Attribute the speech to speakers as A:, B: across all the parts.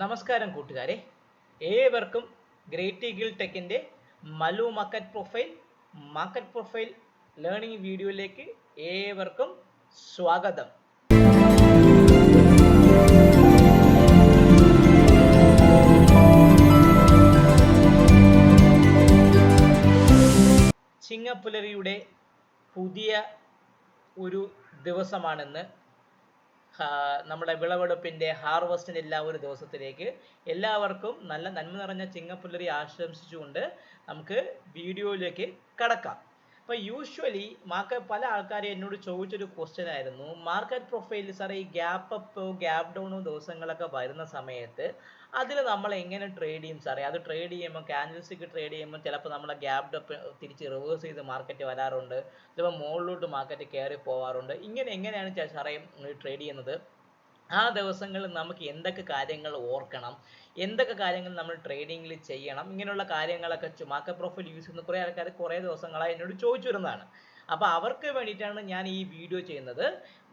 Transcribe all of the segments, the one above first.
A: നമസ്കാരം കൂട്ടുകാരെ. ഏവർക്കും ഗ്രേറ്റ് ഈഗിൾ ടെക്കിന്റെ Malu market profile market profile learning വീഡിയോയിലേക്ക് ഏവർക്കും സ്വാഗതം. ചിങ്ങപ്പുലരിയുടെ പുതിയ ഒരു ദിവസമാണെന്ന് നമ്മുടെ വിളവെടുപ്പിന്റെ ഹാർവസ്റ്റിന്റെ എല്ലാ ഒരു ദിവസത്തിലേക്ക് എല്ലാവർക്കും നല്ല നന്മ നിറഞ്ഞ ചിങ്ങപ്പുലരി ആശംസിച്ചുകൊണ്ട് നമുക്ക് വീഡിയോയിലേക്ക് കടക്കാം. അപ്പൊ യൂഷ്വലി മാർക്ക് പല ആൾക്കാരും എന്നോട് ചോദിച്ചൊരു ക്വസ്റ്റ്യൻ ആയിരുന്നു. മാർക്കറ്റ് പ്രൊഫൈലിൽ സാറേ ഈ ഗ്യാപ്പ് അപ്പോ ഗ്യാപ്പ് ഡൗണോ ദിവസങ്ങളൊക്കെ വരുന്ന സമയത്ത് അതിൽ നമ്മൾ എങ്ങനെ ട്രേഡ് ചെയ്യും സാറേ അത് ട്രേഡ് ചെയ്യുമ്പോൾ ക്യാൻഡിൽസിക്ക് ട്രേഡ് ചെയ്യുമ്പോൾ ചിലപ്പോൾ നമ്മളെ ഗ്യാപ് അപ്പ് തിരിച്ച് റിവേഴ്സ് ചെയ്ത് മാർക്കറ്റ് വരാറുണ്ട്. ചിലപ്പോൾ മുകളിലോട്ട് മാർക്കറ്റ് കയറി പോവാറുണ്ട്. ഇങ്ങനെ എങ്ങനെയാണ് സാറേ ട്രേഡ് ചെയ്യുന്നത്? ആ ദിവസങ്ങളിൽ നമുക്ക് എന്തൊക്കെ കാര്യങ്ങൾ ഓർക്കണം? എന്തൊക്കെ കാര്യങ്ങൾ നമ്മൾ ട്രേഡിങ്ങിൽ ചെയ്യണം? ഇങ്ങനെയുള്ള കാര്യങ്ങളൊക്കെ മാർക്കറ്റ് പ്രൊഫൈൽ യൂസ് ചെയ്യുന്ന കുറേ ആൾക്കാർ കുറേ ദിവസങ്ങളായി എന്നോട് ചോദിച്ചു വരുന്നതാണ്. അപ്പോൾ അവർക്ക് വേണ്ടിയിട്ടാണ് ഞാൻ ഈ വീഡിയോ ചെയ്യുന്നത്.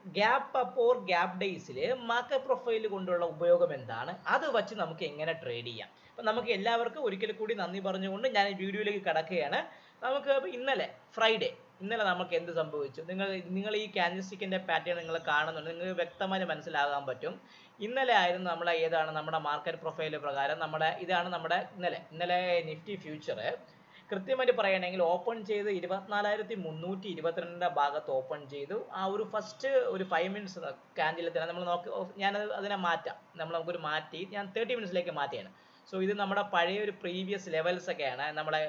A: ഗ്യാപ്പ് അപ്പ് ഓർ ഗ്യാപ്പ് ഡേയ്സിൽ മാർക്കറ്റ് പ്രൊഫൈൽ കൊണ്ടുള്ള ഉപയോഗം എന്താണ്? അത് വച്ച് നമുക്ക് എങ്ങനെ ട്രേഡ് ചെയ്യാം? അപ്പം നമുക്ക് എല്ലാവർക്കും ഒരിക്കൽ കൂടി നന്ദി പറഞ്ഞുകൊണ്ട് ഞാൻ ഈ വീഡിയോയിലേക്ക് കടക്കുകയാണ്. നമുക്ക് ഇന്നലെ ഫ്രൈഡേ ഇന്നലെ നമുക്ക് എന്ത് സംഭവിച്ചു? നിങ്ങൾ നിങ്ങൾ ഈ ക്യാൻഡിൽസ്റ്റിക്കിന്റെ പാറ്റേൺ നിങ്ങൾ കാണുന്നുണ്ട്. നിങ്ങൾക്ക് വ്യക്തമായി മനസ്സിലാകാൻ പറ്റും. ഇന്നലെ ആയിരുന്നു നമ്മളെ ഏതാണ്? നമ്മുടെ മാർക്കറ്റ് പ്രൊഫൈൽ പ്രകാരം നമ്മുടെ ഇതാണ് നമ്മുടെ ഇന്നലെ ഇന്നലെ നിഫ്റ്റി ഫ്യൂച്ചർ കൃത്യമായിട്ട് പറയുകയാണെങ്കിൽ ഓപ്പൺ ചെയ്ത് ഇരുപത്തിനാലായിരത്തി മുന്നൂറ്റി ഇരുപത്തിരണ്ടിന്റെ ഭാഗത്ത് ഓപ്പൺ ചെയ്തു. ആ ഒരു ഫസ്റ്റ് ഒരു ഫൈവ് മിനിറ്റ്സ് ക്യാൻഡിൽ തന്നെ നമ്മൾ നോക്കി ഞാൻ അതിനെ മാറ്റാം. നമ്മൾ നമുക്കൊരു മാറ്റി ഞാൻ തേർട്ടി മിനിറ്റ്സിലേക്ക് മാറ്റിയാണ്. സോ ഇത് നമ്മുടെ പഴയ ഒരു പ്രീവിയസ് ലെവൽസ് ഒക്കെയാണ്. നമ്മുടെ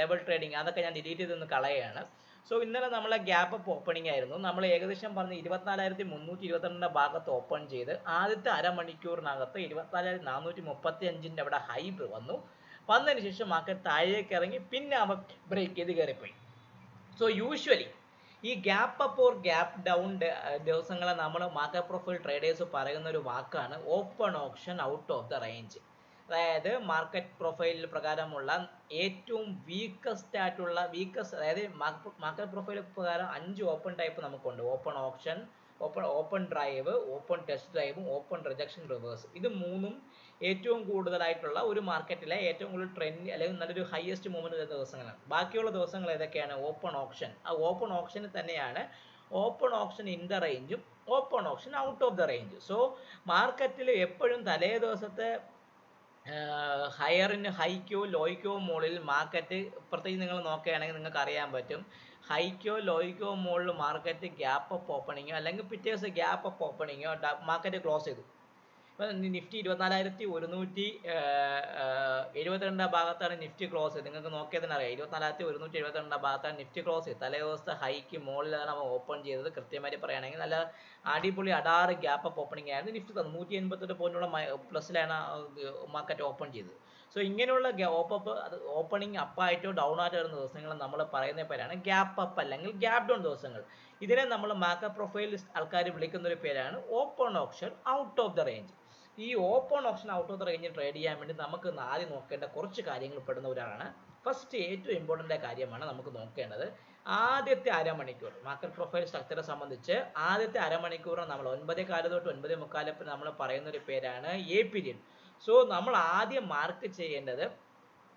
A: ലെവൽ ട്രേഡിങ് അതൊക്കെ ഞാൻ ഡിലീറ്റ് ചെയ്തൊന്ന് കളയുകയാണ്. സോ ഇന്നലെ നമ്മളെ ഗ്യാപ്പ് അപ്പ് ഓപ്പണിംഗ് ആയിരുന്നു. നമ്മൾ ഏകദേശം പറഞ്ഞ് ഇരുപത്തിനാലായിരത്തി മുന്നൂറ്റി ഇരുപത്തിരണ്ടിന്റെ ഭാഗത്ത് ഓപ്പൺ ചെയ്ത് ആദ്യത്തെ അരമണിക്കൂറിനകത്ത് ഇരുപത്തിനാലായിരത്തി നാനൂറ്റി മുപ്പത്തി അഞ്ചിന്റെ അവിടെ ഹൈ വന്നു. വന്നതിന് ശേഷം മാർക്കറ്റ് താഴേക്ക് ഇറങ്ങി പിന്നെ അവ ബ്രേക്ക് ചെയ്ത് കയറിപ്പോയി. സോ യൂഷ്വലി ഈ gap up or gap down ദിവസങ്ങളെ നമ്മൾ മാർക്കറ്റ് പ്രൊഫൈൽ ട്രേഡേഴ്സ് പറയുന്ന ഒരു വാക്കാണ് open option out of the range അതായത് മാർക്കറ്റ് പ്രൊഫൈൽ പ്രകാരമുള്ള ഏറ്റവും വീക്കസ്റ്റ് ആയിട്ടുള്ള വീക്കസ്റ്റ് അതായത് മാർക്കറ്റ് പ്രൊഫൈൽ പ്രകാരം അഞ്ച് ഓപ്പൺ ടൈപ്പ് നമുക്കുണ്ട്. Open option open open drive open test ഡ്രൈവും open rejection reverse ഇത് മൂന്നും ഏറ്റവും കൂടുതലായിട്ടുള്ള ഒരു മാർക്കറ്റിലെ ഏറ്റവും കൂടുതൽ ട്രെൻഡ് അല്ലെങ്കിൽ നല്ലൊരു ഹയസ്റ്റ് മൂവ്മെന്റ് ദിവസങ്ങളാണ്. ബാക്കിയുള്ള ദിവസങ്ങൾ ഏതൊക്കെയാണ്? ഓപ്പൺ ഓപ്ഷൻ ആ ഓപ്പൺ ഓപ്ഷന് തന്നെയാണ് open option in the റേഞ്ചും open option out of the range so മാർക്കറ്റിൽ എപ്പോഴും തലേ ദിവസത്തെ ഹയറിന് ഹൈക്കോ ലോയ്ക്കോ മുകളിൽ മാർക്കറ്റ് പ്രത്യേകിച്ച് നിങ്ങൾ നോക്കുകയാണെങ്കിൽ നിങ്ങൾക്ക് അറിയാൻ പറ്റും. ഹൈക്കോ ലോയ്ക്കോ മുകളിൽ മാർക്കറ്റ് ഗ്യാപ്പ് അപ്പ് ഓപ്പണിങ്ങോ അല്ലെങ്കിൽ പിറ്റേ ദിവസം ഗ്യാപ്പ് അപ്പ് ഓപ്പണിങ്ങോ മാർക്കറ്റ് ക്ലോസ് ചെയ്തു. ഇപ്പം നിഫ്റ്റി ഇരുപത്തിനാലായിരത്തി ഒരുന്നൂറ്റി എഴുപത്തിരണ്ടാം ഭാഗത്താണ് നിഫ്റ്റി ക്ലോസ് ചെയ്തത്. നിങ്ങൾക്ക് നോക്കിയാൽ തന്നെ അറിയാം. ഇരുപത്തിനാലായിരത്തി ഒരുന്നൂറ്റി എഴുപത്തിരണ്ടാം ഭാഗത്താണ് നിഫ്റ്റി ക്ലോസ് ചെയ്തത്. തലേ ദിവസത്തെ ഹൈക്ക് മുകളിലാണ് നമ്മൾ ഓപ്പൺ ചെയ്തത്. കൃത്യമായിട്ട് പറയുകയാണെങ്കിൽ നല്ല അടിപൊളി അടാറ് ഗ്യാപ്പ് അപ്പ് ഓപ്പണിംഗ് ആയിരുന്നു. നിഫ്റ്റി നൂറ്റി എൺപത്തെട്ട് പോയിന്റുള്ള പ്ലസ്സിലാണ് മാർക്കറ്റ് ഓപ്പൺ ചെയ്തത്. സോ ഇങ്ങനെയുള്ള ഓപ്പപ്പ് അത് ഓപ്പണിംഗ് അപ്പായിട്ടോ ഡൗൺ ആയിട്ടോ വരുന്ന ദിവസങ്ങൾ നമ്മൾ പറയുന്ന പേരാണ് ഗ്യാപ്പ് അപ്പ് അല്ലെങ്കിൽ ഗ്യാപ്പ് ഡൗൺ ദിവസങ്ങൾ. ഇതിനെ നമ്മൾ മാക്ക പ്രൊഫൈൽ ആൾക്കാർ വിളിക്കുന്ന ഒരു പേരാണ് open option out of the range ഈ open option out of the range trade ചെയ്യാൻ വേണ്ടി നമുക്ക് ആദ്യം നോക്കേണ്ട കുറച്ച് കാര്യങ്ങൾ പെടുന്ന ഒരാളാണ്. ഫസ്റ്റ് ഏറ്റവും ഇമ്പോർട്ടന്റ് കാര്യമാണ് നമുക്ക് നോക്കേണ്ടത് ആദ്യത്തെ അരമണിക്കൂർ. മാർക്കറ്റ് പ്രൊഫൈൽ സ്ട്രക്ചറെ സംബന്ധിച്ച് ആദ്യത്തെ അരമണിക്കൂർ നമ്മൾ ഒൻപതേ കാൽ തൊട്ട് ഒൻപതേ മുക്കാൽ നമ്മൾ പറയുന്ന ഒരു പേരാണ് എ പീരിയഡ് സോ നമ്മൾ ആദ്യം മാർക്ക് ചെയ്യേണ്ടത്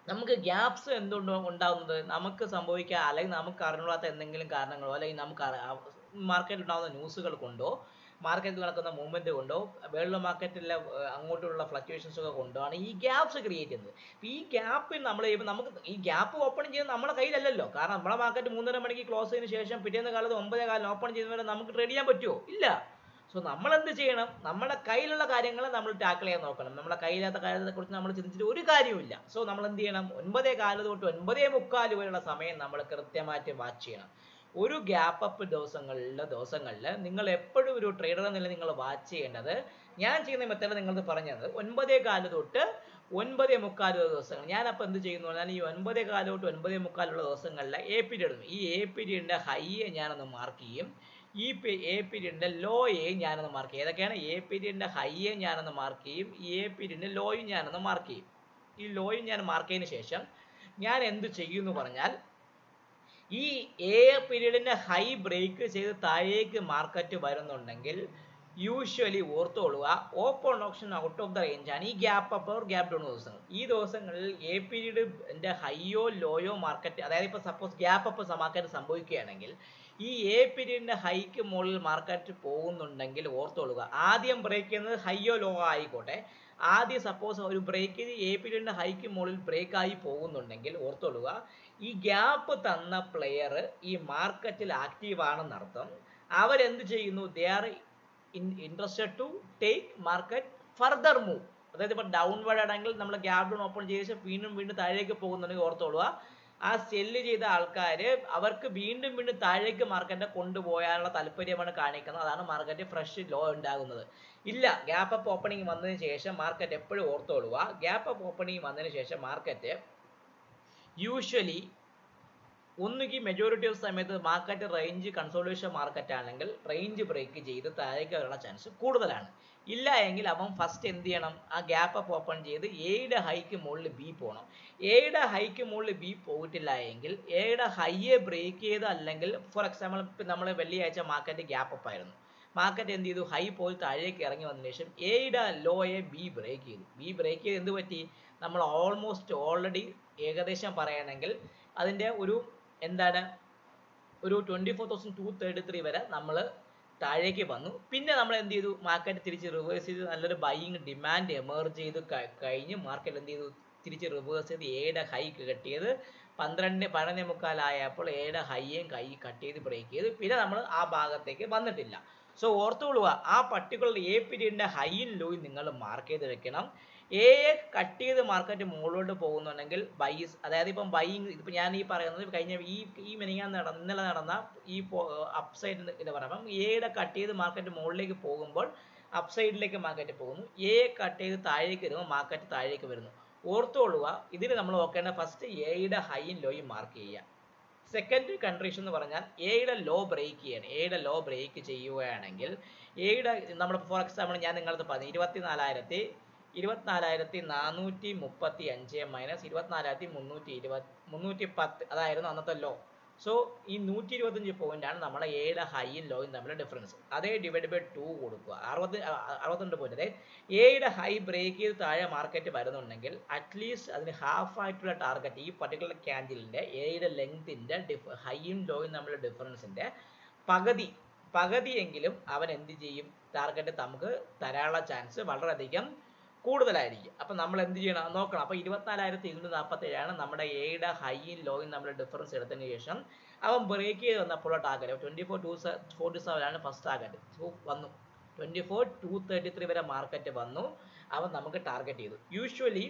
A: നമുക്ക് ഗ്യാപ്സ് എന്തുകൊണ്ട് ഉണ്ടാകുന്നത് നമുക്ക് സംഭവിക്കുക അല്ലെങ്കിൽ നമുക്ക് അറിഞ്ഞൂടാത്ത എന്തെങ്കിലും കാരണങ്ങളോ അല്ലെങ്കിൽ നമുക്ക് മാർക്കറ്റിൽ ഉണ്ടാകുന്ന ന്യൂസുകൾ കൊണ്ടോ മാർക്കറ്റിൽ നടക്കുന്ന മൂവ്മെന്റ് കൊണ്ടോ വേൾഡ് മാർക്കറ്റിലെ അങ്ങോട്ടുള്ള ഫ്ലക്ച്വേഷൻസ് ഒക്കെ കൊണ്ടാണ് ഈ ഗ്യാപ്സ് ക്രിയേറ്റ് ചെയ്യുന്നത്. ഈ ഗ്യാപ്പിൽ നമ്മൾ നമുക്ക് ഈ ഗ്യാപ്പ് ഓപ്പൺ ചെയ്യുന്നത് നമ്മുടെ കയ്യിലല്ലല്ലോ. കാരണം നമ്മുടെ മാർക്കറ്റ് മൂന്നര മണിക്ക് ക്ലോസ് ചെയ്തതിന് ശേഷം പിറ്റേന്ന് കാലത്ത് ഒമ്പതേ കാലം ഓപ്പൺ ചെയ്യുന്നവരെ നമുക്ക് ട്രേഡ് ചെയ്യാൻ പറ്റുമോ ഇല്ല. സോ നമ്മൾ എന്ത് ചെയ്യണം? നമ്മുടെ കയ്യിലുള്ള കാര്യങ്ങൾ നമ്മൾ ടാക്കിൾ ചെയ്യാൻ നോക്കണം. നമ്മുടെ കയ്യിലാത്ത കാര്യത്തെ കുറിച്ച് നമ്മൾ ചിന്തിച്ചിട്ട് ഒരു കാര്യമില്ല സോ നമ്മൾ എന്ത് ചെയ്യണം ഒൻപതേ കാൽ തൊട്ട് ഒൻപതേ മുക്കാൽ വരെയുള്ള സമയം നമ്മൾ കൃത്യമായിട്ട് വാച്ച് ചെയ്യണം. ഒരു ഗ്യാപ്പ് അപ്പ് ദിവസങ്ങളിലെ ദിവസങ്ങളിൽ നിങ്ങൾ എപ്പോഴും ഒരു ട്രേഡർ എന്നുള്ള നിങ്ങൾ വാച്ച് ചെയ്യേണ്ടത് ഞാൻ ചെയ്യുന്ന മെത്തേഡ് നിങ്ങൾക്ക് പറഞ്ഞത് ഒൻപതേ കാൽ തൊട്ട് ഒൻപതേ മുക്കാൽ ദിവസങ്ങൾ. ഞാൻ അപ്പോൾ എന്ത് ചെയ്യുന്നു? ഞാൻ ഈ ഒൻപതേ കാൽ തൊട്ട് ഒൻപതേ മുക്കാലുള്ള ദിവസങ്ങളിൽ എ പീരിയഡ് ഈ എ പീരിയഡിന്റെ ഹൈയെ ഞാനൊന്ന് മാർക്ക് ചെയ്യും. ഈ എ പീരിയഡിന്റെ ലോയെ ഞാനൊന്ന് മാർക്ക് ചെയ്യും. ഏതൊക്കെയാണ്? എ പീരിയഡിന്റെ ഹൈയെ ഞാനൊന്ന് മാർക്ക് ചെയ്യും. എ പീരിയഡിന്റെ ലോയും ഞാനൊന്ന് മാർക്ക് ചെയ്യും. ഈ ലോയും ഞാൻ മാർക്ക് ചെയ്തതിന് ശേഷം ഞാൻ എന്ത് ചെയ്യും എന്ന് പറഞ്ഞാൽ ഈ എ പീരീഡിന്റെ ഹൈ ബ്രേക്ക് ചെയ്ത് താഴേക്ക് മാർക്കറ്റ് വരുന്നുണ്ടെങ്കിൽ usually ഓർത്തോളുക open option out of the range ആണ് ഈ gap up or gap down ദിവസങ്ങൾ. ഈ ദിവസങ്ങളിൽ എ പീരീഡ് ഹൈയോ ലോയോ മാർക്കറ്റ് അതായത് ഇപ്പോൾ സപ്പോസ് ഗ്യാപ്പ് അപ്പ് മാർക്കറ്റ് സംഭവിക്കുകയാണെങ്കിൽ ഈ എ പീരീഡിന്റെ ഹൈക്ക് മുകളിൽ മാർക്കറ്റ് പോകുന്നുണ്ടെങ്കിൽ ഓർത്തോളുക. ആദ്യം ബ്രേക്ക് ചെയ്യുന്നത് ഹൈയോ ലോ ആയിക്കോട്ടെ. ആദ്യം സപ്പോസ് ഒരു ബ്രേക്ക് ചെയ്ത് എ പീരീഡിന്റെ ഹൈക്ക് മുകളിൽ ബ്രേക്ക് ആയി പോകുന്നുണ്ടെങ്കിൽ ഓർത്തോളുക. ഈ ഗ്യാപ്പ് തന്ന പ്ലെയർ ഈ മാർക്കറ്റിൽ ആക്റ്റീവ് ആണെന്നർത്ഥം അവരെന്ത് ചെയ്യുന്നു? They are interested to take market further move അതായത് ഇപ്പൊ ഡൗൺവേർഡ് ആണെങ്കിൽ നമ്മൾ ഗ്യാപ് ഡൗൺ ഓപ്പൺ ചെയ്ത ശേഷം വീണ്ടും വീണ്ടും താഴേക്ക് പോകുന്നുണ്ടെങ്കിൽ ഓർത്തോളുക. ആ സെല്ല് ചെയ്ത ആൾക്കാർ അവർക്ക് വീണ്ടും വീണ്ടും താഴേക്ക് മാർക്കറ്റിനെ കൊണ്ടുപോകാനുള്ള താല്പര്യമാണ് കാണിക്കുന്നത്. അതാണ് മാർക്കറ്റ് ഫ്രഷ് ലോ ഉണ്ടാകുന്നത്. ഇല്ല ഗ്യാപ്പ് അപ്പ് ഓപ്പണിംഗ് വന്നതിന് ശേഷം മാർക്കറ്റ് എപ്പോഴും ഓർത്തോളുക. ഗ്യാപ്പ് അപ്പ് ഓപ്പണിംഗ് വന്നതിന് ശേഷം മാർക്കറ്റ് യൂഷ്വലി ഒന്നുകിൽ മെജോറിറ്റി ഓഫ് സമയത്ത് മാർക്കറ്റ് റേഞ്ച് കൺസോളിഡേഷൻ മാർക്കറ്റ് ആണെങ്കിൽ റേഞ്ച് ബ്രേക്ക് ചെയ്ത് താഴേക്ക് വരാനുള്ള ചാൻസ് കൂടുതലാണ്. ഇല്ല എങ്കിൽ അവൻ ഫസ്റ്റ് എന്ത് ചെയ്യണം? ആ ഗ്യാപ്പ് അപ്പ് ഓപ്പൺ ചെയ്ത് എയുടെ ഹൈക്ക് മുകളിൽ ബി പോകണം എയുടെ ഹൈക്ക് മുകളിൽ ബി പോയിട്ടില്ല എങ്കിൽ എയുടെ ഹൈയെ ബ്രേക്ക് ചെയ്ത് അല്ലെങ്കിൽ ഫോർ എക്സാമ്പിൾ നമ്മൾ വെള്ളിയാഴ്ച മാർക്കറ്റ് ഗ്യാപ്പ് അപ്പ് ആയിരുന്നു. മാർക്കറ്റ് എന്ത് ചെയ്തു? ഹൈ പോയി താഴേക്ക് ഇറങ്ങി വന്നതിന് ശേഷം എയുടെ ലോയെ ബി ബ്രേക്ക് ചെയ്തു. ബി ബ്രേക്ക് ചെയ്ത് എന്ത് പറ്റി? നമ്മൾ ഓൾമോസ്റ്റ് ഓൾറെഡി ഏകദേശം പറയുകയാണെങ്കിൽ അതിന്റെ ഒരു എന്താണ്? ഒരു twenty four thousand two thirty three വരെ നമ്മൾ താഴേക്ക് വന്നു. പിന്നെ നമ്മൾ എന്ത് ചെയ്തു? മാർക്കറ്റ് തിരിച്ച് റിവേഴ്സ് ചെയ്ത്. നല്ലൊരു ബൈയിങ് ഡിമാൻഡ് എമർജ് ചെയ്ത്. കഴിഞ്ഞ് മാർക്കറ്റ് എന്ത് ചെയ്തു? തിരിച്ച് റിവേഴ്സ് ചെയ്ത് ഏടെ ഹൈ കെട്ടിയത്. പന്ത്രണ്ട് പതിനൊന്നേ മുക്കാലായപ്പോൾ ഏടെ ഹൈയും കൈ കട്ട് ചെയ്ത് ബ്രേക്ക് ചെയ്ത്. പിന്നെ നമ്മൾ ആ ഭാഗത്തേക്ക് വന്നിട്ടില്ല. സോ ഓർത്തുകൊള്ളുക ആ പർട്ടിക്കുലർ എ പീരീഡിന്റെ ഹൈയും ലോയും നിങ്ങൾ മാർക്ക് ചെയ്ത് വെക്കണം എ കട്ട് ചെയ്ത് മാർക്കറ്റ് മുകളിലോട്ട് പോകുന്നുണ്ടെങ്കിൽ ബൈസ് അതായത് ഇപ്പം ബൈയിങ് ഇപ്പം ഞാൻ ഈ പറയുന്നത് കഴിഞ്ഞ ഈ ഈ മെനിങ്ങാൻ നടന്ന ഇന്നലെ നടന്ന ഈ അപ്സൈഡ് പറയാം പറയുമ്പം എയുടെ കട്ട് ചെയ്ത് മാർക്കറ്റ് മുകളിലേക്ക് പോകുമ്പോൾ അപ്സൈഡിലേക്ക് മാർക്കറ്റ് പോകുന്നു. എ കട്ട് ചെയ്ത് താഴേക്ക് വരുമ്പോൾ മാർക്കറ്റ് താഴേക്ക് വരുന്നു. ഓർത്തുകൊള്ളുക ഇതിന് നമ്മൾ നോക്കേണ്ട ഫസ്റ്റ് എയുടെ ഹൈയും ലോയും മാർക്ക് ചെയ്യുക. സെക്കൻഡ് കൺട്രീഷൻ എന്ന് പറഞ്ഞാൽ എയുടെ ലോ ബ്രേക്ക് ചെയ്യണം. എയുടെ ലോ ബ്രേക്ക് ചെയ്യുകയാണെങ്കിൽ എയുടെ നമ്മൾ ഫോർ എക്സാമ്പിൾ ഞാൻ നിങ്ങളത് പറഞ്ഞു ഇരുപത്തിനാലായിരത്തി ഇരുപത്തിനാലായിരത്തി നാനൂറ്റി മുപ്പത്തി അഞ്ച് മൈനസ് ഇരുപത്തിനാലായിരത്തി മുന്നൂറ്റി ഇരുപത് മുന്നൂറ്റി പത്ത് അതായിരുന്നു അന്നത്തെ ലോ സോ ഈ നൂറ്റി ഇരുപത്തഞ്ച് പോയിന്റാണ് നമ്മുടെ എയുടെ ഹൈയും ലോയും തമ്മിലെ ഡിഫറൻസ് അതേ ഡിവൈഡ് ബൈ ടു കൊടുക്കുക. അറുപത് അറുപത്തിരണ്ട് പോയിന്റ് അതായത് എയുടെ ഹൈ ബ്രേക്ക് ചെയ്ത് താഴെ മാർക്കറ്റ് വരുന്നുണ്ടെങ്കിൽ അറ്റ്ലീസ്റ്റ് അതിന് ഹാഫ് ആയിട്ടുള്ള ടാർഗറ്റ് ഈ പർട്ടിക്കുലർ ക്യാൻഡിലിന്റെ എയുടെ ലെങ്തിന്റെ ഡിഫ് ഹൈയും ലോയും തമ്മിലുള്ള ഡിഫറൻസിന്റെ പകുതി പകുതിയെങ്കിലും അവൻ എന്ത് ചെയ്യും? ടാർഗറ്റ് നമുക്ക് തരാനുള്ള ചാൻസ് വളരെയധികം കൂടുതലായിരിക്കും. അപ്പം നമ്മൾ എന്ത് ചെയ്യണം? നോക്കണം. അപ്പോൾ ഇരുപത്തിനാലായിരത്തി ഇരുന്നൂറ്റി നാൽപ്പത്തേഴാണ് നമ്മുടെ എയുടെ ഹൈയും ലോയും തമ്മിലുള്ള ഡിഫറൻസ് എടുത്തതിന് ശേഷം അവൻ ബ്രേക്ക് ചെയ്ത് വന്നപ്പോൾ target twenty four two forty seven ആണ് ഫസ്റ്റ് ടാർഗറ്റ് വന്നു. Twenty four two thirty three വരെ മാർക്കറ്റ് വന്നു. അവൻ നമുക്ക് ടാർഗറ്റ് ചെയ്തു. യൂഷ്വലി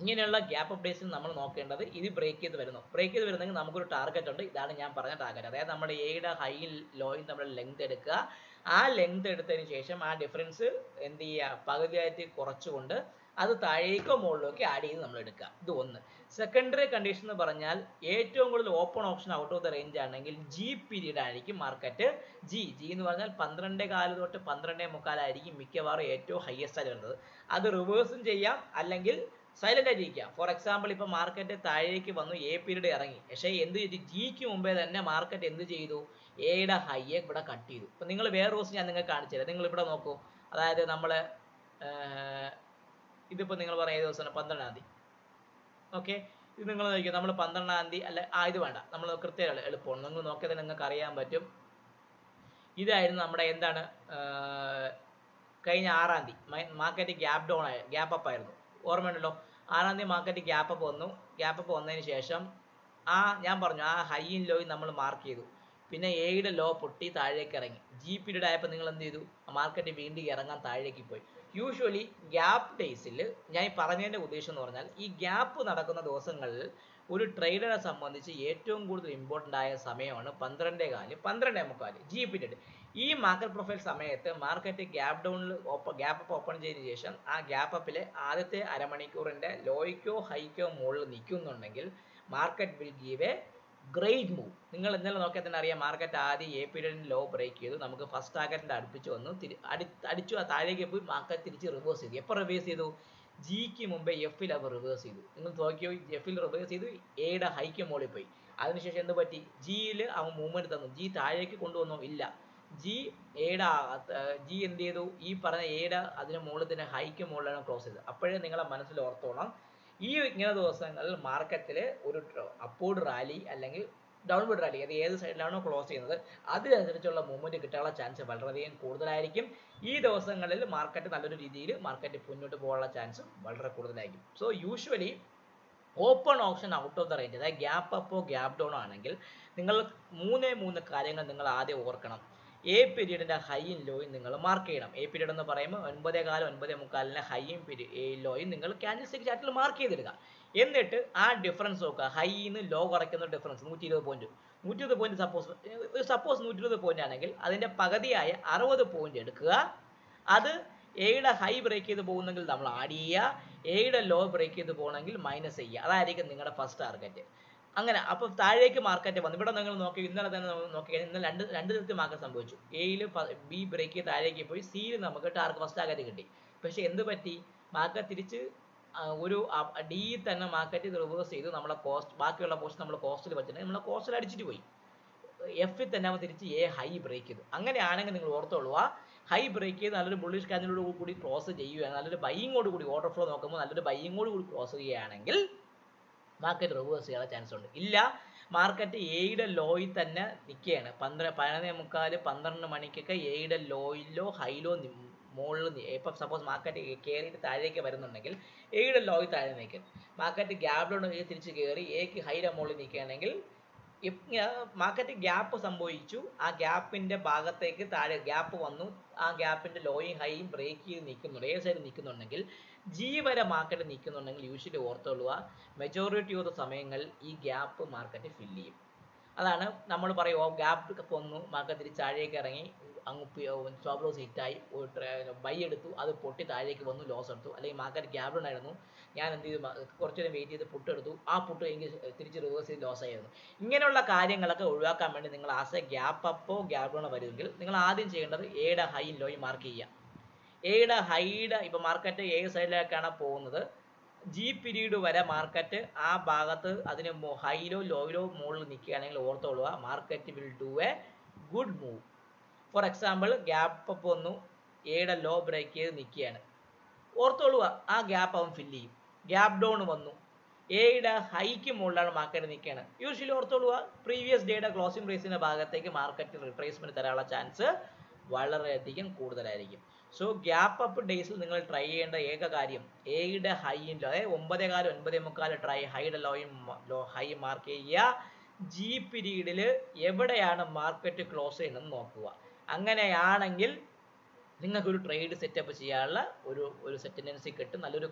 A: ഇങ്ങനെയുള്ള ഗ്യാപ്പ് അപ്ഡേറ്റ്സിൽ നമ്മൾ നോക്കേണ്ടത് ഇത് ബ്രേക്ക് ചെയ്ത് വരുന്നു. ബ്രേക്ക് ചെയ്ത് വരുന്നെങ്കിൽ നമുക്കൊരു ടാർഗറ്റ് ഉണ്ട്. ഇതാണ് ഞാൻ പറഞ്ഞ ടാർഗറ്റ് അതായത് നമ്മുടെ എയുടെ ഹൈയും ലോയിൽ നമ്മൾ ലെങ്ത് എടുക്കുക. ആ ലെങ്ത് എടുത്തതിന് ശേഷം ആ ഡിഫറൻസ് എന്ത് ചെയ്യുക? പകുതിയായിട്ട് കുറച്ചുകൊണ്ട് അത് താഴേക്കോ മുകളിലേക്കോ ആഡ് ചെയ്ത് നമ്മൾ എടുക്കുക. ഇത് ഒന്ന്. സെക്കൻഡറി കണ്ടീഷൻ എന്ന് പറഞ്ഞാൽ ഏറ്റവും കൂടുതൽ open option out of the range ആണെങ്കിൽ ജി പീരീഡ് ആയിരിക്കും മാർക്കറ്റ് ജി ജി എന്ന് പറഞ്ഞാൽ പന്ത്രണ്ട് കാൽ തൊട്ട് പന്ത്രണ്ടേ മുക്കാലായിരിക്കും മിക്കവാറും ഏറ്റവും ഹയസ്റ്റ് ആയിട്ട് വരുന്നത്. അത് റിവേഴ്സും ചെയ്യാം. അല്ലെങ്കിൽ സൈലന്റ് ആയിട്ട് ഇരിക്കുക ഫോർ എക്സാമ്പിൾ ഇപ്പൊ മാർക്കറ്റ് താഴേക്ക് വന്നു എ പീരീഡ് ഇറങ്ങി. പക്ഷേ എന്ത് ചെയ്തു? ജിക്ക് മുമ്പേ തന്നെ മാർക്കറ്റ് എന്ത് ചെയ്തു? എയുടെ ഹൈയെ ഇവിടെ കട്ട് ചെയ്തു. ഇപ്പൊ നിങ്ങൾ വേറെ ദിവസം ഞാൻ നിങ്ങൾക്ക് കാണിച്ചു തരാം നിങ്ങൾ ഇവിടെ നോക്കൂ. അതായത് നമ്മൾ ഇതിപ്പോ നിങ്ങൾ പറയുന്ന ഏത് ദിവസമാണ്? പന്ത്രണ്ടാം തീയതി. ഓക്കെ ഇത് നിങ്ങൾ നോക്കിയോ നമ്മൾ പന്ത്രണ്ടാം തീയതി അല്ല ആ ഇത് വേണ്ട. നമ്മൾ കൃത്യം എളു- എളുപ്പമാണ്. നിങ്ങൾ നോക്കിയാൽ നിങ്ങൾക്ക് അറിയാൻ പറ്റും. ഇതായിരുന്നു നമ്മുടെ എന്താണ് കഴിഞ്ഞ ആറാം തീയതി. മാർക്കറ്റ് ഗ്യാപ് ഡൗൺ ആയ ഗ്യാപ്പ് അപ്പ് ആയിരുന്നു. ഓർമ്മയുണ്ടല്ലോ. ആറാം തീയതി മാർക്കറ്റ് ഗ്യാപ്പ് അപ്പ് വന്നു. ഗ്യാപ്പ് അപ്പ് വന്നതിന് ശേഷം ആ ഞാൻ പറഞ്ഞു ആ ഹൈയും ലോയും നമ്മൾ മാർക്ക് ചെയ്തു. പിന്നെ എയുടെ ലോ പൊട്ടി താഴേക്ക് ഇറങ്ങി. ജി പീരീഡ് ആയപ്പോൾ നിങ്ങൾ എന്ത് ചെയ്തു? മാർക്കറ്റ് വീണ്ടും ഇറങ്ങാൻ താഴേക്ക് പോയി. യൂഷ്വലി ഗ്യാപ്പ് ഡേയ്സിൽ ഞാൻ ഈ പറഞ്ഞതിന്റെ ഉദ്ദേശം എന്ന് പറഞ്ഞാൽ ഈ ഗ്യാപ്പ് നടക്കുന്ന ദിവസങ്ങളിൽ ഒരു ട്രേഡറെ സംബന്ധിച്ച് ഏറ്റവും കൂടുതൽ ഇമ്പോർട്ടന്റ് ആയ സമയമാണ് പന്ത്രണ്ടേ കാൽ പന്ത്രണ്ടേ മുക്കാൽ ജി പീരീഡ് ഈ മാർക്കറ്റ് പ്രൊഫൈൽ സമയത്ത് മാർക്കറ്റ് ഗ്യാപ്പ് ഡൗണിൽ ഓപ്പ ഗ്യാപ്പ് അപ്പ് ഓപ്പൺ ചെയ്തതിന് ശേഷം ആ ഗ്യാപ്പ് അപ്പിലെ ആദ്യത്തെ അരമണിക്കൂറിന്റെ ലോയ്ക്കോ ഹൈക്കോ മുകളിൽ നിൽക്കുന്നുണ്ടെങ്കിൽ market will give a great move നിങ്ങൾ ഇന്നലെ നോക്കിയാൽ തന്നെ അറിയാം മാർക്കറ്റ് ആദ്യം എ പീരിയഡിന് ലോ ബ്രേക്ക് ചെയ്തു. നമുക്ക് ഫസ്റ്റ് ടാർഗറ്റിന്റെ അടുപ്പിച്ച് വന്നു. തിരി അടി അടിച്ചു ആ താഴേക്ക് പോയി മാർക്കറ്റ് തിരിച്ച് റിവേഴ്സ് ചെയ്തു. എപ്പോൾ റിവേഴ്സ് ചെയ്തു? ജിക്ക് മുമ്പേ എഫിൽ അവർ റിവേഴ്സ് ചെയ്തു. നിങ്ങൾ നോക്കിയോ എഫിൽ റിവേഴ്സ് ചെയ്തു എയുടെ ഹൈക്ക് മുകളിൽ പോയി. അതിനുശേഷം എന്ത് പറ്റി? ജിയിൽ അവൻ മൂവ്മെന്റ് തന്നു. ജി താഴേക്ക് കൊണ്ടുവന്നോ. ഇല്ല. ജി എയുടെ ജി എന്ത് ചെയ്തു? ഈ പറഞ്ഞ എയുടെ അതിന് മുകളിൽ തന്നെ ഹൈക്ക് മുകളിലാണ് ക്ലോസ് ചെയ്തത്. അപ്പോഴേ നിങ്ങളെ മനസ്സിൽ ഓർത്തോണം. ഈ ഇങ്ങനെ ദിവസങ്ങളിൽ മാർക്കറ്റിൽ ഒരു അപ്പോർഡ് റാലി അല്ലെങ്കിൽ ഡൗൺവേർഡ് റാലി അത് ഏത് സൈഡിലാണോ ക്ലോസ് ചെയ്യുന്നത് അതിനനുസരിച്ചുള്ള മൂവ്മെന്റ് കിട്ടാനുള്ള ചാൻസ് വളരെയധികം കൂടുതലായിരിക്കും. ഈ ദിവസങ്ങളിൽ മാർക്കറ്റ് നല്ലൊരു രീതിയിൽ മാർക്കറ്റ് മുന്നോട്ട് പോകാനുള്ള ചാൻസ് വളരെ കൂടുതലായിരിക്കും. So usually open option out of the range അതായത് ഗ്യാപ്പ് അപ്പോ ഗ്യാപ്പ് ഡൗൺ ആണെങ്കിൽ നിങ്ങൾ മൂന്നേ മൂന്ന് കാര്യങ്ങൾ നിങ്ങൾ ആദ്യം ഓർക്കണം. എ പീരീഡിന്റെ ഹൈയും ലോയും നിങ്ങൾ മാർക്ക് ചെയ്യണം. എ പീരീഡ് എന്ന് പറയുമ്പോൾ ഒൻപതേ കാലം ഒൻപതേ മുക്കാലിന് ഹൈയും ലോയും നിങ്ങൾ ക്യാൻഡിൽ സ്റ്റിക് ചാർട്ടിൽ മാർക്ക് ചെയ്തിടുക. എന്നിട്ട് ആ ഡിഫറൻസ് നോക്കുക. ഹൈന്ന് ലോ കുറയ്ക്കുന്ന ഡിഫറൻസ് നൂറ്റി ഇരുപത് പോയിന്റ് നൂറ്റി ഇരുപത് പോയിന്റ് സപ്പോസ് സപ്പോസ് നൂറ്റി ഇരുപത് പോയിന്റ് ആണെങ്കിൽ അതിന്റെ പകുതിയായ അറുപത് പോയിന്റ് എടുക്കുക. അത് എയുടെ ഹൈ ബ്രേക്ക് ചെയ്ത് പോകുന്നെങ്കിൽ നമ്മൾ ആഡ് ചെയ്യുക. എയുടെ ലോ ബ്രേക്ക് ചെയ്ത് പോകണമെങ്കിൽ മൈനസ് ചെയ്യുക. അതായിരിക്കും നിങ്ങളുടെ ഫസ്റ്റ് ടാർഗറ്റ് അങ്ങനെ അപ്പൊ താഴേക്ക് മാർക്കറ്റ് വന്നു. ഇവിടെ നിങ്ങൾ നോക്കി ഇന്നലെ തന്നെ നോക്കി കഴിഞ്ഞാൽ ഇന്നലെ രണ്ട് രണ്ട് തരത്തിൽ മാർക്കറ്റ് സംഭവിച്ചു. എയിൽ ബി ബ്രേക്ക് ചെയ്ത് താഴേക്ക് പോയി. സിയിൽ നമുക്ക് ടാർഗറ്റ് ഫസ്റ്റ് ടാർഗറ്റ് കിട്ടി. പക്ഷെ എന്ത് പറ്റി? മാർക്കറ്റ് തിരിച്ച് ഒരു ഡി തന്നെ മാർക്കറ്റ് റിവേഴ്സ് ചെയ്ത് നമ്മളെ കോസ്റ്റ് ബാക്കിയുള്ള പോസ്റ്റ് നമ്മൾ കോസ്റ്റിൽ വെച്ചിട്ടുണ്ടെങ്കിൽ നമ്മളെ കോസ്റ്റിൽ അടിച്ചിട്ട് പോയി. എഫിൽ തന്നെ നമ്മൾ തിരിച്ച് എ ഹൈ ബ്രേക്ക് ചെയ്തു. അങ്ങനെയാണെങ്കിൽ നിങ്ങൾ ഓർത്തോളുക ഹൈ ബ്രേക്ക് ചെയ്ത് നല്ലൊരു ബുള്ളിഷ് കാൻഡിലോട് കൂടി ക്രോസ് ചെയ്യുകയാണ് നല്ലൊരു ബൈയിങ്ങോട് കൂടി ഓർഡർ ഫ്ലോ നോക്കുമ്പോൾ നല്ലൊരു ബൈയിങ്ങോട് കൂടി ക്രോസ് ചെയ്യുകയാണെങ്കിൽ മാർക്കറ്റ് റിവേഴ്സ് ചെയ്യാനുള്ള ചാൻസ് ഉണ്ട്. ഇല്ല മാർക്കറ്റ് എയുടെ ലോയിൽ തന്നെ നിൽക്കുകയാണ്. പന്ത്രണ്ട് പതിനൊന്നേ മുക്കാൽ പന്ത്രണ്ട് മണിക്കൊക്കെ എയുടെ ലോയിലോ ഹൈലോ മുകളിൽ ഇപ്പം സപ്പോസ് മാർക്കറ്റ് കയറിയിട്ട് താഴേക്ക് വരുന്നുണ്ടെങ്കിൽ എയുടെ ലോയിൽ താഴെ നിൽക്കും. മാർക്കറ്റ് ഗ്യാപ്പിലോട്ട് തിരിച്ച് കയറി എക്ക് ഹൈയുടെ മുകളിൽ നിൽക്കുകയാണെങ്കിൽ മാർക്കറ്റ് ഗ്യാപ്പ് സംഭവിച്ചു. ആ ഗ്യാപ്പിന്റെ ഭാഗത്തേക്ക് താഴെ ഗ്യാപ്പ് വന്നു. ആ ഗ്യാപ്പിന്റെ ലോയും ഹൈയും ബ്രേക്ക് ചെയ്ത് നിൽക്കുന്നുണ്ട് ഏത് സൈഡ് നിൽക്കുന്നുണ്ടെങ്കിൽ ജി വരെ മാർക്കറ്റ് നിൽക്കുന്നുണ്ടെങ്കിൽ യൂഷ്വലി ഓർത്തോളുക മെജോറിറ്റി ഓഫ് ദ സമയങ്ങളിൽ ഈ ഗ്യാപ്പ് മാർക്കറ്റ് ഫില്ല് ചെയ്യും. അതാണ് നമ്മൾ പറയും ഗ്യാപ്പ് വന്നു മാർക്കറ്റ് തിരിച്ച് താഴേക്ക് ഇറങ്ങി അങ്ങ് സ്റ്റോപ്പ് ലോസ് ഹിറ്റായി ബൈ എടുത്തു അത് പൊട്ടി താഴേക്ക് വന്നു ലോസ് എടുത്തു. അല്ലെങ്കിൽ മാർക്കറ്റ് ഗ്യാപ് ഉണ്ടായിരുന്നു ഞാൻ എന്ത് ചെയ്തു കുറച്ചു നേരം വെയിറ്റ് ചെയ്ത് പുട്ട് എടുത്തു ആ പുട്ട് എനിക്ക് തിരിച്ച് റിവേഴ്സ് ചെയ്ത് ലോസ് ആയിരുന്നു ഇങ്ങനെയുള്ള കാര്യങ്ങളൊക്കെ ഒഴിവാക്കാൻ വേണ്ടി നിങ്ങൾ ആസ് എ ഗ്യാപ്പ് അപ്പോ ഗ്യാപ് ഡൗണോ വരുമെങ്കിൽ നിങ്ങൾ ആദ്യം ചെയ്യേണ്ടത് എയുടെ ഹൈ ലോയും മാർക്ക് ചെയ്യുക. എയുടെ ഹൈയുടെ ഇപ്പൊ മാർക്കറ്റ് ഏത് സൈഡിലേക്കാണ് പോകുന്നത്. ജി പിരീഡ് വരെ മാർക്കറ്റ് ആ ഭാഗത്ത് അതിന് ഹൈലോ ലോയിലോ മുകളിൽ നിൽക്കുകയാണെങ്കിൽ ഓർത്തോളുക market will do a good move for example gap up വന്നു. എയുടെ ലോ ബ്രേക്ക് ചെയ്ത് നിൽക്കുകയാണ്. ഓർത്തോളുക ആ ഗ്യാപ്പ് അവൻ ഫില്ല് ചെയ്യും. ഗ്യാപ്പ് ഡൗൺ വന്നു. എയുടെ ഹൈക്ക് മുകളിലാണ് മാർക്കറ്റ് നിൽക്കുകയാണ്. യൂഷ്വലി ഓർത്തോളുക പ്രീവിയസ് ഡേയുടെ ക്ലോസിംഗ് പ്രൈസിന്റെ ഭാഗത്തേക്ക് മാർക്കറ്റ് റിട്രേസ്മെന്റ് തരാനുള്ള ചാൻസ് വളരെയധികം കൂടുതലായിരിക്കും. സോ ഗ്യാപ്പ് അപ്പ് ഡേയ്സിൽ നിങ്ങൾ ട്രൈ ചെയ്യേണ്ട ഏക കാര്യം എയുടെ ഹൈയും ലോ അതായത് ഒമ്പതേ കാലം ഒൻപതേ മുക്കാൽ ട്രൈ ഹൈയുടെ ലോയും ലോ ഹൈ മാർക്ക് ചെയ്യുക. ജി പീരീഡിൽ എവിടെയാണ് മാർക്കറ്റ് ക്ലോസ് ചെയ്യുന്നത് നോക്കുക. അങ്ങനെയാണെങ്കിൽ നിങ്ങൾക്കൊരു ട്രേഡ് സെറ്റപ്പ് ചെയ്യാനുള്ള ഒരു ഒരു സെറ്റൻസി കിട്ടും നല്ലൊരു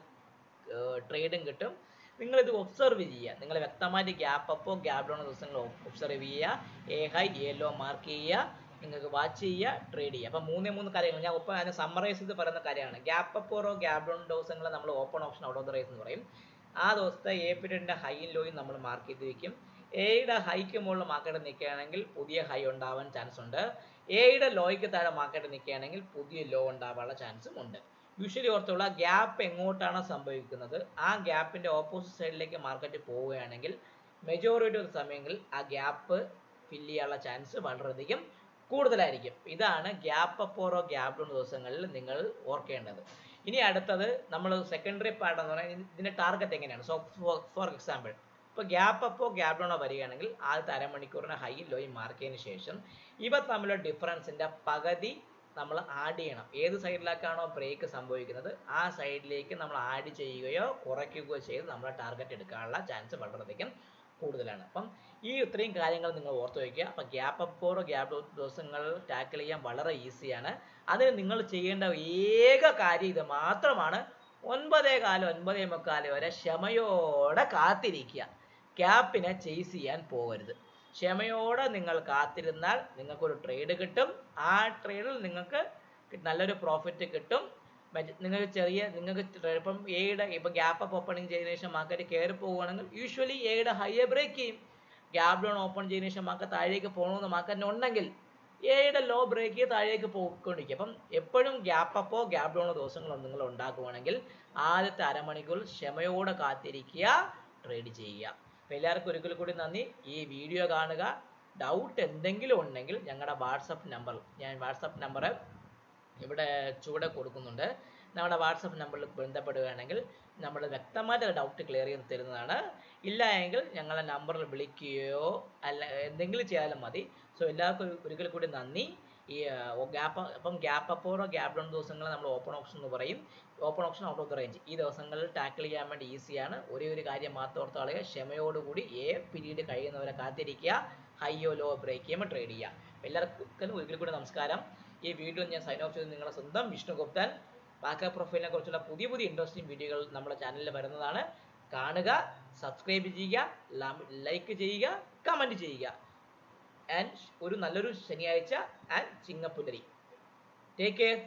A: ട്രേഡും കിട്ടും. നിങ്ങളിത് ഒബ്സർവ് ചെയ്യുക. നിങ്ങൾ വ്യക്തമായിട്ട് ഗ്യാപ്പ് അപ്പോ ഗ്യാപ്പ് ഡൗൺ ദിവസങ്ങൾ ഒബ്സർവ് ചെയ്യുക. A high a low mark ചെയ്യുക. നിങ്ങൾക്ക് വാച്ച് ചെയ്യുക ട്രേഡ് ചെയ്യുക. അപ്പം മൂന്നേ മൂന്ന് കാര്യങ്ങൾ. ഞാൻ ഒപ്പം അതിനെ സമ്മറൈസ് ചെയ്ത് പറയുന്ന കാര്യമാണ്. ഗ്യാപ്പ് അപ്പോറോ ഗ്യാപ്പ് ഡൗൺ ദിവസങ്ങൾ നമ്മൾ open option out of range എന്ന് പറയും. ആ ദിവസത്തെ എ പീരീഡിന്റെ ഹൈയും ലോയും നമ്മൾ മാർക്ക് ചെയ്ത് വെക്കും. എയുടെ ഹൈക്ക് മുകളിൽ മാർക്കറ്റ് നിൽക്കുകയാണെങ്കിൽ പുതിയ ഹൈ ഉണ്ടാവാൻ ചാൻസ് ഉണ്ട്. എയുടെ ലോയ്ക്ക് താഴെ മാർക്കറ്റ് നിൽക്കുകയാണെങ്കിൽ പുതിയ ലോ ഉണ്ടാവാനുള്ള ചാൻസും ഉണ്ട്. യൂഷ്വലി ഓർത്തുള്ള ഗ്യാപ്പ് എങ്ങോട്ടാണ് സംഭവിക്കുന്നത്? ആ ഗ്യാപ്പിന്റെ ഓപ്പോസിറ്റ് സൈഡിലേക്ക് മാർക്കറ്റ് പോവുകയാണെങ്കിൽ മെജോറിറ്റി ഓഫ് സമയങ്ങളിൽ ആ ഗ്യാപ്പ് ഫില്ല് ചെയ്യാനുള്ള ചാൻസ് വളരെയധികം കൂടുതലായിരിക്കും. ഇതാണ് ഗ്യാപ്പ് അപ്പോറോ ഗ്യാപ്പ് ഡൗൺ ദിവസങ്ങളിൽ നിങ്ങൾ ഓർക്കേണ്ടത്. ഇനി അടുത്തത് നമ്മൾ സെക്കൻഡറി പാർട്ട് എന്ന് പറയുന്നത് ഇതിന്റെ ടാർഗറ്റ് എങ്ങനെയാണ്? സോ ഫോർ എക്സാമ്പിൾ ഇപ്പോൾ ഗ്യാപ്പ് അപ്പോ ഗ്യാപ്പ് ഡൗണോ വരികയാണെങ്കിൽ ആദ്യത്തെ അരമണിക്കൂറിന് ഹൈ ലോയും മാർക്ക് ശേഷം ഇവ തമ്മിലുള്ള ഡിഫറൻസിന്റെ പകുതി നമ്മൾ ആഡ് ചെയ്യണം. ഏത് സൈഡിലേക്കാണോ ബ്രേക്ക് സംഭവിക്കുന്നത്? ആ സൈഡിലേക്ക് നമ്മൾ ആഡ് ചെയ്യുകയോ കുറയ്ക്കുകയോ ചെയ്ത് നമ്മളെ ടാർഗറ്റ് എടുക്കാനുള്ള ചാൻസ് വളരെയധികം കൂടുതലാണ്. അപ്പം ഈ ഇത്രയും കാര്യങ്ങൾ നിങ്ങൾ ഓർത്ത് വയ്ക്കുക. അപ്പം ഗ്യാപ്പ് അപ്പോറോ ഗ്യാപ്പ് ദിവസങ്ങൾ ടാക്കിൾ ചെയ്യാൻ വളരെ ഈസിയാണ് അതിന് നിങ്ങൾ ചെയ്യേണ്ട ഏക കാര്യം ഇത് മാത്രമാണ്. ഒൻപതേ കാലം ഒൻപതേ മുക്കാൽ വരെ ക്ഷമയോടെ കാത്തിരിക്കുക. ക്യാപ്പിനെ ചേസ് ചെയ്യാൻ പോകരുത്. ക്ഷമയോടെ നിങ്ങൾ കാത്തിരുന്നാൽ നിങ്ങൾക്കൊരു ട്രേഡ് കിട്ടും. ആ ട്രേഡിൽ നിങ്ങൾക്ക് നല്ലൊരു പ്രോഫിറ്റ് കിട്ടും. നിങ്ങൾക്ക് ചെറിയ നിങ്ങൾക്ക് ഇപ്പം എയുടെ ഇപ്പം ഗ്യാപ്പ് അപ്പ് ഓപ്പണിങ് ചെയ്തതിനു ശേഷം മാർക്കറ്റ് കയറി പോവുകയാണെങ്കിൽ യൂഷ്വലി എയുടെ ഹയർ ബ്രേക്ക് ചെയ്യും. ഗ്യാപ് ഡൗൺ ഓപ്പൺ ചെയ്തതിനു ശേഷം മാർക്കറ്റ് താഴേക്ക് പോകണമെന്ന് മാർക്കറ്റിന് ഉണ്ടെങ്കിൽ എയുടെ ലോ ബ്രേക്ക് ചെയ്ത് താഴേക്ക് പോയിക്കൊണ്ടിരിക്കും. അപ്പം എപ്പോഴും ഗ്യാപ്പ് അപ്പോ ഗ്യാപ്പ് ഡൗണോ ദിവസങ്ങളോ നിങ്ങൾ ഉണ്ടാക്കുവാണെങ്കിൽ ആദ്യത്തെ അരമണിക്കൂർ ക്ഷമയോടെ കാത്തിരിക്കുക ട്രേഡ് ചെയ്യുക. അപ്പം എല്ലാവർക്കും ഒരിക്കൽ കൂടി നന്ദി. ഈ വീഡിയോ കാണുക. ഡൗട്ട് എന്തെങ്കിലും ഉണ്ടെങ്കിൽ ഞങ്ങളുടെ വാട്സപ്പ് നമ്പർ ഞാൻ വാട്സപ്പ് നമ്പർ ഇവിടെ ചുവടെ കൊടുക്കുന്നുണ്ട്. നമ്മുടെ വാട്സപ്പ് നമ്പറിൽ ബന്ധപ്പെടുകയാണെങ്കിൽ നമ്മൾ വ്യക്തമായിട്ട് ഡൗട്ട് ക്ലിയർ ചെയ്ത് തരുന്നതാണ്. ഇല്ല എങ്കിൽ ഞങ്ങളെ നമ്പറിൽ വിളിക്കുകയോ അല്ല എന്തെങ്കിലും ചെയ്താലും മതി. സോ എല്ലാവർക്കും ഒരു- ഒരിക്കൽ കൂടി നന്ദി. ഈ ഗ്യാപ്പ് അപ്പം ഗ്യാപ്പ് അപ്പോറോ ഗ്യാപ്പ് ഡൗൺ ദിവസങ്ങൾ നമ്മൾ ഓപ്പൺ ഓപ്ഷൻ എന്ന് പറയും. Open option out of range ഈ ദിവസങ്ങളിൽ ടാക്കിൾ ചെയ്യാൻ വേണ്ടി ഈസിയാണ് ഒരേ ഒരു കാര്യം മാത്രം ഓർത്ത് കളയുക ക്ഷമയോടുകൂടി ഏ പിരീഡ് കഴിയുന്നവരെ കാത്തിരിക്കുക. ഹൈയോ ലോ ബ്രേക്ക് ചെയ്യുമ്പോൾ ട്രേഡ് ചെയ്യുക. എല്ലാവർക്കും ഒരിക്കൽ കൂടി നമസ്കാരം. ഈ വീഡിയോ ഞാൻ സൈൻ ഓഫ് ചെയ്ത് നിങ്ങളുടെ സ്വന്തം വിഷ്ണു ഗുപ്തൻ. ബാക്കപ്പ് പ്രൊഫൈലിനെ കുറിച്ചുള്ള പുതിയ പുതിയ ഇൻട്രസ്റ്റിംഗ് വീഡിയോകൾ നമ്മുടെ ചാനലിൽ വരുന്നതാണ്. കാണുക സബ്സ്ക്രൈബ് ചെയ്യുക ലൈക്ക് ചെയ്യുക കമന്റ് ചെയ്യുക. ആൻഡ് ഒരു നല്ലൊരു ശനിയാഴ്ച ആൻഡ് ചിങ്ങപ്പുലരി. Take care